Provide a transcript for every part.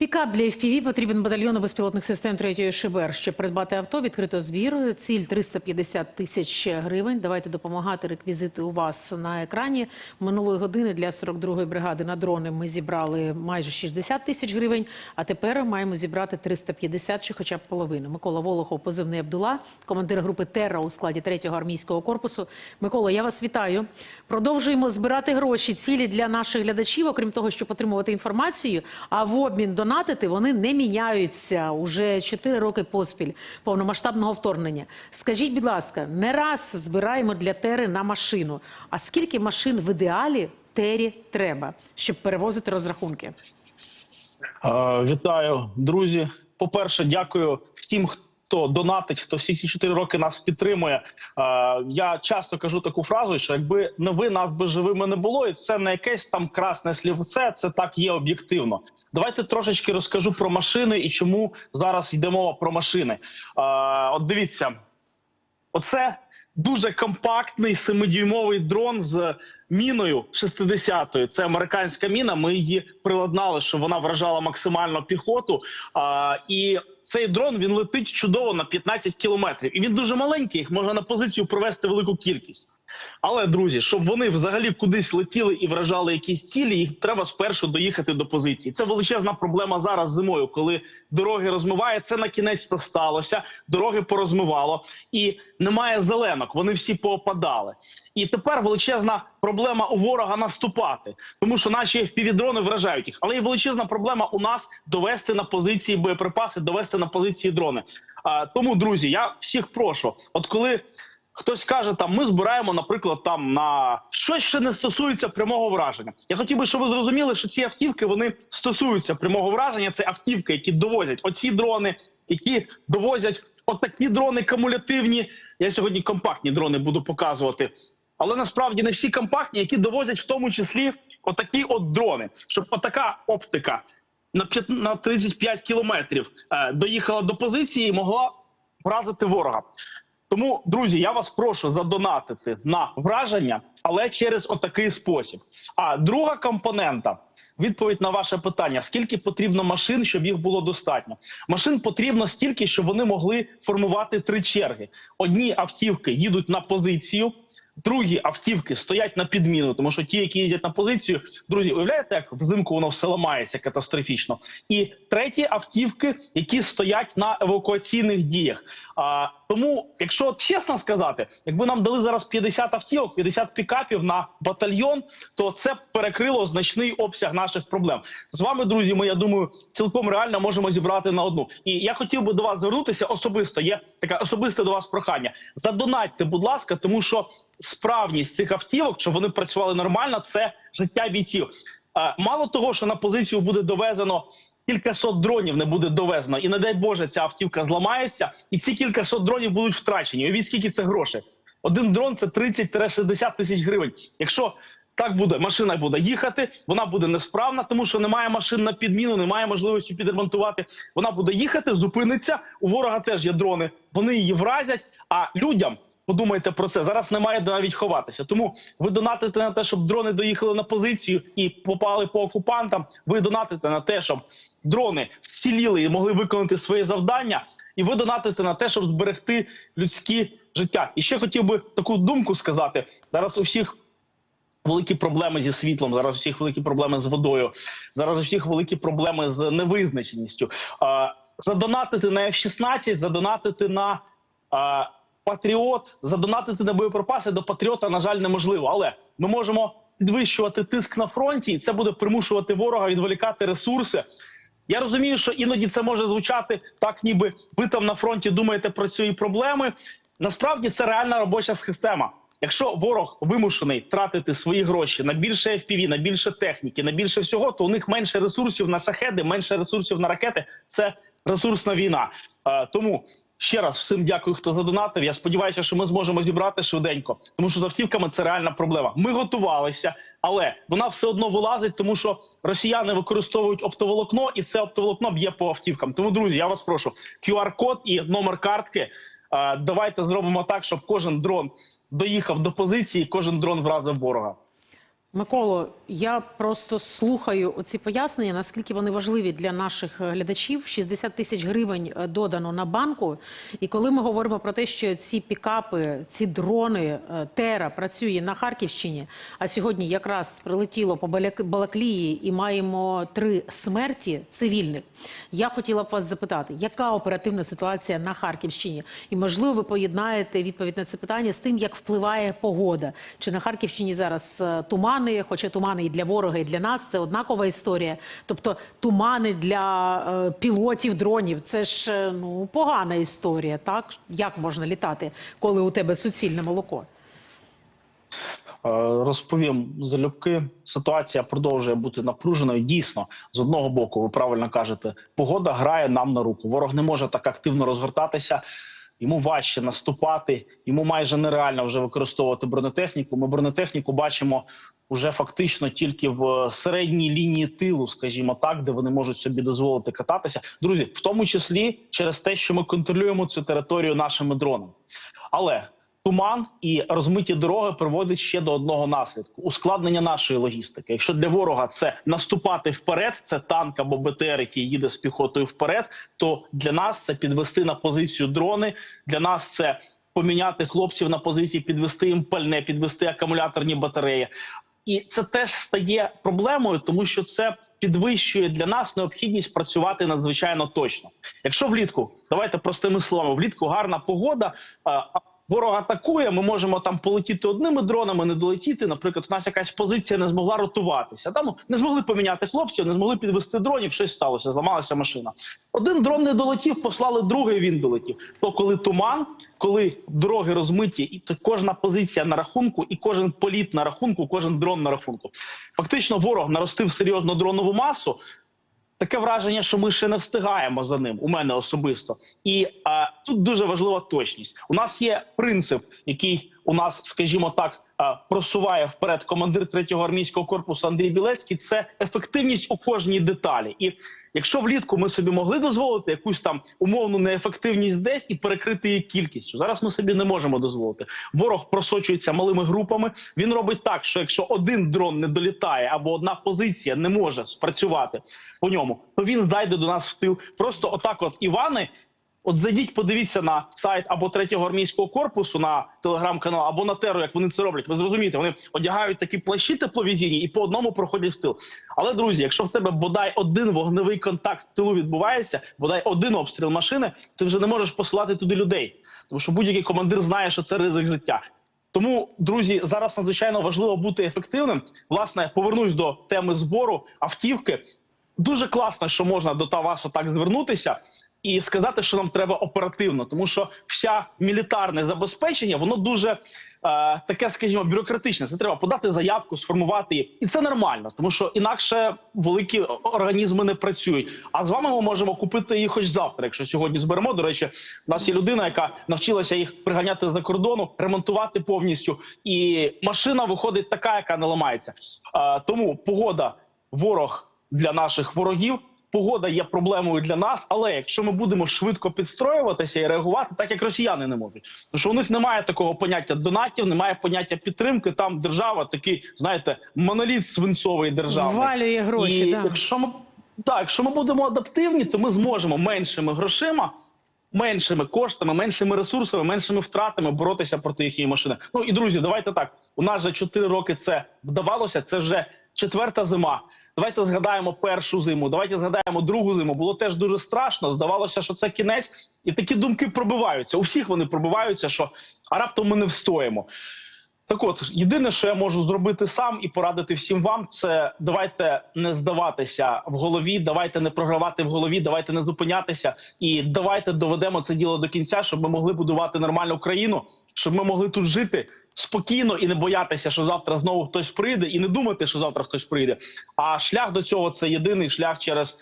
Пікап для FPV потрібен батальйону безпілотних систем 3-ї ШБР. Щоб придбати авто, відкрито збір. Ціль 350 тисяч гривень. Давайте допомагати. Реквізити у вас на екрані. Минулої години для 42-ї бригади на дрони ми зібрали майже 60 тисяч гривень, а тепер маємо зібрати 350 чи хоча б половину. Микола Волохов, позивний Абдула, командир групи «Терра» у складі 3-го армійського корпусу. Микола, я вас вітаю. Продовжуємо збирати гроші, цілі для наших глядачів, окрім того, щоб отримувати інформацію, а в обмін донатити вони не міняються уже 4 роки поспіль повномасштабного вторгнення. Скажіть, будь ласка, не раз збираємо для Тери на машину. А скільки машин в ідеалі Тері треба, щоб перевозити розрахунки? Вітаю, друзі. По-перше, дякую всім, хто донатить, хто всі ці 4 роки нас підтримує. Я часто кажу таку фразу, що якби не ви нас би живими не було, і це не якесь там красне слівце, це так є об'єктивно. Давайте трошечки розкажу про машини і чому зараз йде мова про машини. Е, От дивіться, Оце дуже компактний семидюймовий дрон з міною 60-ї. Це американська міна. Ми її приладнали, щоб вона вражала максимально піхоту. А, і цей дрон він летить чудово на 15 кілометрів. І він дуже маленький. Їх можна на позицію провести велику кількість. Але друзі, щоб вони взагалі кудись летіли і вражали якісь цілі, їх треба спершу доїхати до позиції. Це величезна проблема зараз зимою, коли дороги розмиває. Це на кінець то сталося. Дороги порозмивало і немає зеленок. Вони всі поопадали. І тепер величезна проблема у ворога наступати, тому що наші FPV-дрони вражають їх. Але є величезна проблема у нас довести на позиції боєприпаси, довести на позиції дрони. А, тому, друзі, я всіх прошу, от коли. Хтось каже, там ми збираємо, наприклад, там на щось ще не стосується прямого враження. Я хотів би, щоб ви зрозуміли, що ці автівки вони стосуються прямого враження. Це автівки, які довозять оці дрони, які довозять отакі дрони кумулятивні. Я сьогодні компактні дрони буду показувати. Але насправді не всі компактні, які довозять в тому числі отакі от дрони, щоб отака оптика на 5, на 35 кілометрів е, доїхала до позиції і могла вразити ворога. Тому, друзі, я вас прошу задонатити на враження, але через отакий спосіб. А друга компонента. Відповідь на ваше питання: скільки потрібно машин, щоб їх було достатньо? Машин потрібно стільки, щоб вони могли формувати три черги. Одні автівки їдуть на позицію, другі автівки стоять на підміну, тому що ті, які їздять на позицію, друзі, уявляєте, як взимку воно все ламається катастрофічно. І треті автівки, які стоять на евакуаційних діях. А тому, якщо чесно сказати, якби нам дали зараз 50 автівок, 50 пікапів на батальйон, то це перекрило значний обсяг наших проблем. З вами, друзі, ми я думаю, цілком реально можемо зібрати на одну. І я хотів би до вас звернутися особисто. Є таке особисте до вас прохання. Задонатьте, будь ласка, тому що справність цих автівок, щоб вони працювали нормально, це життя бійців. Мало того, що на позицію буде довезено кількасот дронів, не буде довезено, і не дай Боже, ця автівка зламається, і ці кількасот дронів будуть втрачені. Уявіть, скільки це грошей. Один дрон це 30-60 тисяч гривень. Якщо так буде, машина буде їхати, вона буде несправна, тому що немає машин на підміну, немає можливості підремонтувати. Вона буде їхати, зупиниться. У ворога теж є дрони. Вони її вразять. А людям подумайте про це. Зараз немає де навіть ховатися. Тому ви донатите на те, щоб дрони доїхали на позицію і попали по окупантам. Ви донатите на те, щоб дрони вціліли і могли виконати свої завдання. І ви донатите на те, щоб зберегти людські життя. І ще хотів би таку думку сказати зараз. У всіх великі проблеми зі світлом. Зараз у всіх великі проблеми з водою. Зараз у всіх великі проблеми з невизначеністю. Задонатити на F-16, задонатити на Патріот, задонатити на боєприпаси до Патріота, на жаль, неможливо. Але ми можемо підвищувати тиск на фронті, і це буде примушувати ворога відволікати ресурси. Я розумію, що іноді це може звучати так, ніби ви там на фронті думаєте про ці проблеми. Насправді це реальна робоча система. Якщо ворог вимушений тратити свої гроші на більше FPV, на більше техніки, на більше всього, то у них менше ресурсів на шахеди, менше ресурсів на ракети. Це ресурсна війна. Е, тому ще раз всім дякую, хто задонатив. Я сподіваюся, що ми зможемо зібрати швиденько, тому що з автівками це реальна проблема. Ми готувалися, але вона все одно вилазить, тому що росіяни використовують оптоволокно, і це оптоволокно б'є по автівкам. Тому, друзі, я вас прошу, QR-код і номер картки. Давайте зробимо так, щоб кожен дрон доїхав до позиції, кожен дрон вразив ворога. Миколо, я просто слухаю оці пояснення, наскільки вони важливі для наших е, глядачів. 60 тисяч гривень е, додано на банку. І коли ми говоримо про те, що ці пікапи, ці дрони е, Тера працює на Харківщині, а сьогодні якраз прилетіло по Балаклії і маємо три смерті цивільних. Я хотіла б вас запитати, яка оперативна ситуація на Харківщині? І можливо, ви поєднаєте відповідь на це питання з тим, як впливає погода. Чи на Харківщині зараз е, тумани, хоча тумани і для ворога, і для нас це однакова історія. Тобто тумани для е, пілотів дронів це ж е, ну погана історія. Так як можна літати, коли у тебе суцільне молоко? Е, Розповім залюбки. Ситуація продовжує бути напруженою. Дійсно, з одного боку, ви правильно кажете, погода грає нам на руку. Ворог не може так активно розгортатися. Йому важче наступати, йому майже нереально вже використовувати бронетехніку. Ми бронетехніку бачимо уже фактично тільки в середній лінії тилу, скажімо так, де вони можуть собі дозволити кататися. Друзі, в тому числі через те, що ми контролюємо цю територію нашими дронами. Але туман і розмиті дороги приводить ще до одного наслідку ускладнення нашої логістики. Якщо для ворога це наступати вперед, це танк або БТР, який їде з піхотою вперед, то для нас це підвести на позицію дрони. Для нас це поміняти хлопців на позиції, підвести їм пальне, підвести акумуляторні батареї. І це теж стає проблемою, тому що це підвищує для нас необхідність працювати надзвичайно точно. Якщо влітку, давайте простими словами, влітку гарна погода. Ворог атакує, ми можемо там полетіти одними дронами, не долетіти. Наприклад, у нас якась позиція не змогла ротуватися. Там ну, не змогли поміняти хлопців, не змогли підвести дронів. Щось сталося, зламалася машина. Один дрон не долетів, послали другий. Він долетів. То коли туман, коли дороги розмиті, і то кожна позиція на рахунку, і кожен політ на рахунку, кожен дрон на рахунку. Фактично, ворог наростив серйозну дронову масу. Таке враження, що ми ще не встигаємо за ним. У мене особисто, і а, тут дуже важлива точність. У нас є принцип, який у нас, скажімо так, просуває вперед командир 3-го армійського корпусу Андрій Білецький. Це ефективність у кожній деталі. І якщо влітку ми собі могли дозволити якусь там умовну неефективність десь і перекрити її кількістю, зараз ми собі не можемо дозволити. Ворог просочується малими групами. Він робить так, що якщо один дрон не долітає або одна позиція не може спрацювати по ньому, то він зайде до нас в тил. Просто отак, от Івани. От зайдіть, подивіться на сайт або третього армійського корпусу на телеграм-канал, або на теру, як вони це роблять. Ви зрозумієте, вони одягають такі плащі тепловізійні і по одному проходять в тил. Але друзі, якщо в тебе бодай один вогневий контакт в тилу відбувається, бодай один обстріл машини, ти вже не можеш посилати туди людей, тому що будь-який командир знає, що це ризик життя. Тому, друзі, зараз надзвичайно важливо бути ефективним. Власне, повернусь до теми збору автівки. Дуже класно, що можна до вас отак звернутися і сказати, що нам треба оперативно, тому що вся мілітарне забезпечення воно дуже е, таке, скажімо, бюрократичне. Це треба подати заявку, сформувати її, і це нормально, тому що інакше великі організми не працюють. А з вами ми можемо купити її хоч завтра, якщо сьогодні зберемо. До речі, у нас є людина, яка навчилася їх приганяти за кордону, ремонтувати повністю, і машина виходить така, яка не ламається. Е, тому погода, ворог для наших ворогів. Погода є проблемою для нас, але якщо ми будемо швидко підстроюватися і реагувати, так як росіяни не можуть, тому що у них немає такого поняття донатів, немає поняття підтримки. Там держава такий, знаєте, моноліт свинцовий державний. Ввалює гроші. І да. якщо ми так, якщо ми будемо адаптивні, то ми зможемо меншими грошима. Меншими коштами, меншими ресурсами, меншими втратами боротися проти їхньої машини. Ну і друзі, давайте так. У нас вже 4 роки це вдавалося. Це вже четверта зима. Давайте згадаємо першу зиму. Давайте згадаємо другу зиму. Було теж дуже страшно. Здавалося, що це кінець, і такі думки пробиваються. У всіх вони пробиваються, що а раптом ми не встоїмо. Так от, єдине, що я можу зробити сам і порадити всім вам, це давайте не здаватися в голові, давайте не програвати в голові, давайте не зупинятися і давайте доведемо це діло до кінця, щоб ми могли будувати нормальну країну, щоб ми могли тут жити спокійно і не боятися, що завтра знову хтось прийде, і не думати, що завтра хтось прийде. А шлях до цього це єдиний шлях через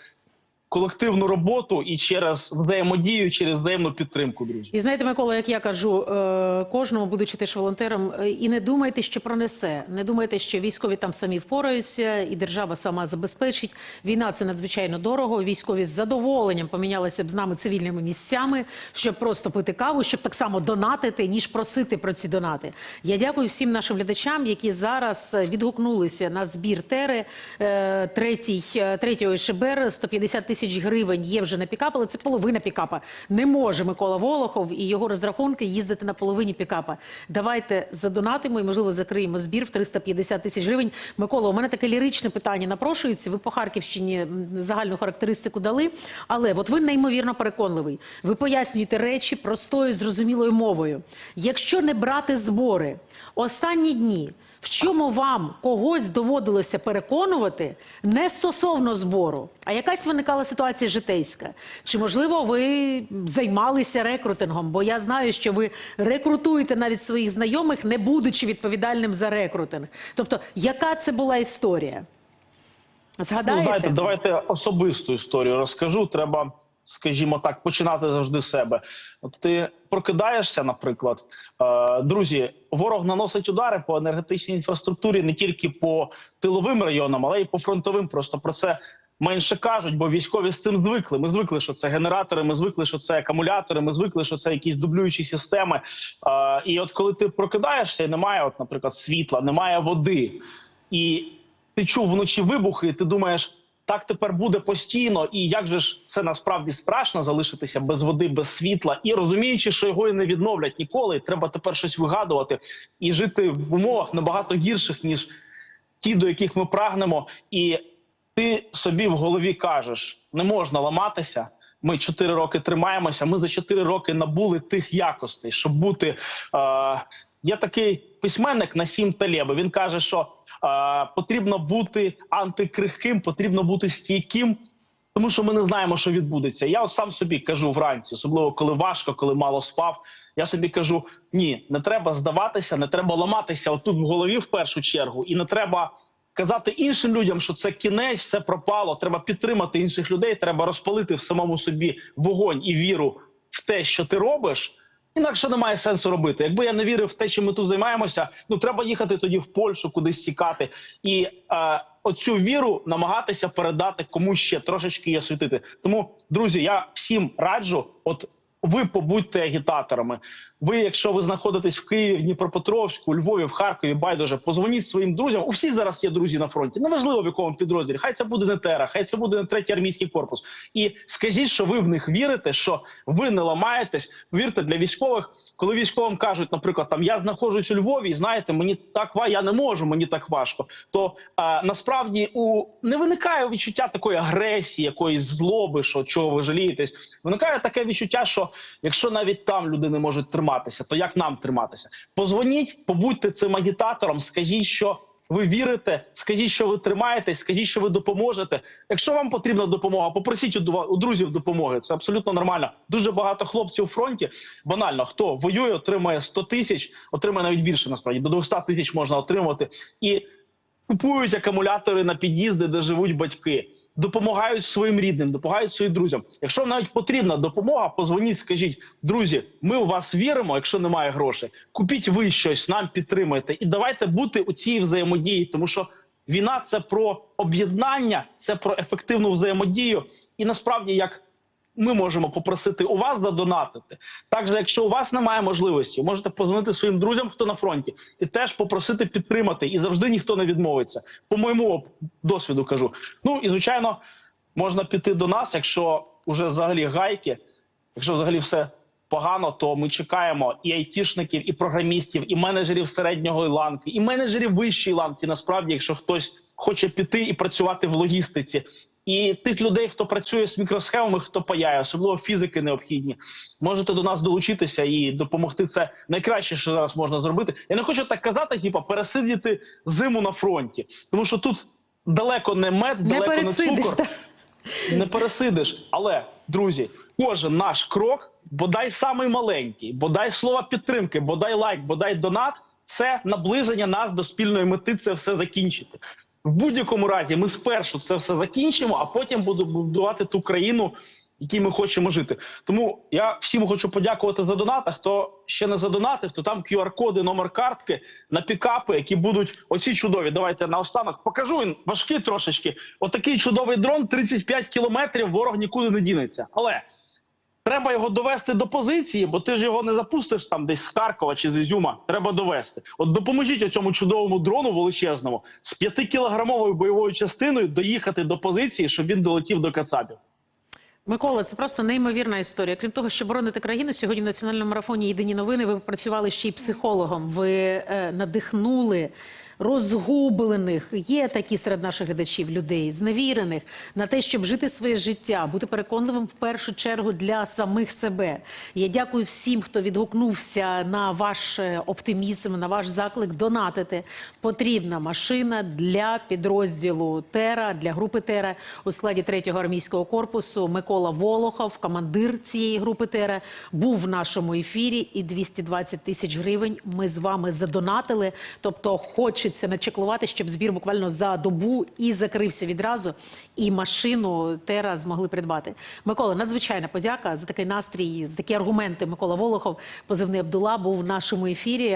колективну роботу і через взаємодію, через взаємну підтримку, друзі. І знаєте, Микола, як я кажу, е, кожному, будучи теж волонтером, е, і не думайте, що пронесе. Не думайте, що військові там самі впораються, і держава сама забезпечить. Війна це надзвичайно дорого. Військові з задоволенням помінялися б з нами цивільними місцями, щоб просто пити каву, щоб так само донатити, ніж просити про ці донати. Я дякую всім нашим глядачам, які зараз е, відгукнулися на збір тери третій, третього ШБР. 150 тисяч гривень є вже на пікап, але це половина пікапа. Не може Микола Волохов і його розрахунки їздити на половині пікапа. Давайте задонатимо і, можливо, закриємо збір в 350 тисяч гривень. Микола, у мене таке ліричне питання напрошується. Ви по Харківщині загальну характеристику дали, але от ви неймовірно переконливий. Ви пояснюєте речі простою, зрозумілою мовою. Якщо не брати збори, останні дні. В чому вам когось доводилося переконувати не стосовно збору, а якась виникала ситуація житейська? Чи можливо ви займалися рекрутингом? Бо я знаю, що ви рекрутуєте навіть своїх знайомих, не будучи відповідальним за рекрутинг. Тобто, яка це була історія? Ну, Згадаєте? знаєте, давайте особисту історію розкажу. Треба, скажімо так, починати завжди з себе. От ти прокидаєшся, наприклад, е, друзі, ворог наносить удари по енергетичній інфраструктурі не тільки по тиловим районам, але й по фронтовим. Просто про це. Менше кажуть, бо військові з цим звикли. Ми звикли, що це генератори. Ми звикли, що це акумулятори. Ми звикли, що це якісь дублюючі системи. Е, і от коли ти прокидаєшся, і немає, от, наприклад, світла, немає води, і ти чув вночі вибухи, і ти думаєш, так тепер буде постійно, і як же ж це насправді страшно залишитися без води, без світла, і розуміючи, що його і не відновлять ніколи, треба тепер щось вигадувати і жити в умовах набагато гірших ніж ті, до яких ми прагнемо, і ти собі в голові кажеш: не можна ламатися. Ми чотири роки тримаємося. Ми за чотири роки набули тих якостей, щоб бути. Е, є такий письменник Насім Талєби. Він каже, що е, потрібно бути антикрихким, потрібно бути стійким. Тому що ми не знаємо, що відбудеться. Я от сам собі кажу вранці, особливо коли важко, коли мало спав. Я собі кажу: ні, не треба здаватися, не треба ламатися отут в голові в першу чергу, і не треба казати іншим людям, що це кінець, все пропало. Треба підтримати інших людей. Треба розпалити в самому собі вогонь і віру в те, що ти робиш. Інакше немає сенсу робити. Якби я не вірив в те, чим ми тут займаємося, ну треба їхати тоді в Польщу, кудись тікати, і е, оцю віру намагатися передати комусь ще трошечки її освітити. Тому, друзі, я всім раджу, от ви побудьте агітаторами. Ви, якщо ви знаходитесь в Києві, в Дніпропетровську, Львові, в Харкові, байдуже, позвоніть своїм друзям. У всіх зараз є друзі на фронті. Неважливо в якому підрозділі. Хай це буде не тера, хай це буде не третій армійський корпус. І скажіть, що ви в них вірите, що ви не ламаєтесь. Вірте для військових, коли військовим кажуть, наприклад, там я знаходжусь у Львові, і знаєте, мені так ва, я не можу, мені так важко. То а, насправді у не виникає відчуття такої агресії, якоїсь злоби, що чого ви жалієтесь. Виникає таке відчуття, що якщо навіть там люди не можуть триматися, то як нам триматися? Позвоніть, побудьте цим агітатором, скажіть, що. Ви вірите, скажіть, що ви тримаєтесь, скажіть, що ви допоможете. Якщо вам потрібна допомога, попросіть у друзів допомоги. Це абсолютно нормально. Дуже багато хлопців у фронті. Банально, хто воює, отримує 100 тисяч, отримує навіть більше насправді до 200 тисяч можна отримувати і купують акумулятори на під'їзди, де живуть батьки, допомагають своїм рідним, допомагають своїм друзям. Якщо навіть потрібна допомога, позвоніть, скажіть, друзі, ми у вас віримо. Якщо немає грошей, купіть ви щось, нам підтримайте, і давайте бути у цій взаємодії, тому що війна це про об'єднання, це про ефективну взаємодію, і насправді як. Ми можемо попросити у вас задонатити. Також, якщо у вас немає можливості, можете позвонити своїм друзям, хто на фронті, і теж попросити підтримати. І завжди ніхто не відмовиться. По моєму досвіду кажу. Ну і звичайно, можна піти до нас, якщо вже взагалі гайки, якщо взагалі все погано, то ми чекаємо і айтішників, і програмістів, і менеджерів середньої ланки, і менеджерів вищої ланки. Насправді, якщо хтось хоче піти і працювати в логістиці. І тих людей, хто працює з мікросхемами, хто паяє, особливо фізики необхідні, можете до нас долучитися і допомогти. Це найкраще, що зараз можна зробити. Я не хочу так казати, типа пересидіти зиму на фронті, тому що тут далеко не мед, Не далеко не пересидиш. цукор так. не пересидиш. Але друзі, кожен наш крок, бодай самий маленький, бодай слова підтримки, бодай лайк, бодай донат це наближення нас до спільної мети. Це все закінчити. В будь-якому разі ми спершу це все закінчимо, а потім будемо будувати ту країну, якій ми хочемо жити. Тому я всім хочу подякувати за донати. Хто ще не задонатив, то там QR-коди, номер картки на пікапи, які будуть оці чудові. Давайте наостанок покажу він важкий трошечки. Отакий чудовий дрон, 35 кілометрів. Ворог нікуди не дінеться. Але Треба його довести до позиції, бо ти ж його не запустиш там десь з Харкова чи з Ізюма. Треба довести. От допоможіть цьому чудовому дрону величезному з 5-кілограмовою бойовою частиною доїхати до позиції, щоб він долетів до Кацапів. Микола, це просто неймовірна історія. Крім того, що боронити країну сьогодні в національному марафоні Єдині новини. Ви працювали ще й психологом. Ви е, надихнули. Розгублених є такі серед наших глядачів людей, зневірених на те, щоб жити своє життя, бути переконливим в першу чергу для самих себе. Я дякую всім, хто відгукнувся на ваш е, оптимізм, на ваш заклик донатити. Потрібна машина для підрозділу Тера, для групи Тера у складі 3-го армійського корпусу. Микола Волохов, командир цієї групи Тера, був в нашому ефірі. І 220 тисяч гривень ми з вами задонатили. Тобто, хочеться начеклувати, щоб збір буквально за добу і закрився відразу, і машину Тера змогли придбати. Микола, надзвичайна подяка за такий настрій, за такі аргументи. Микола Волохов, позивний Абдула, був в нашому ефірі.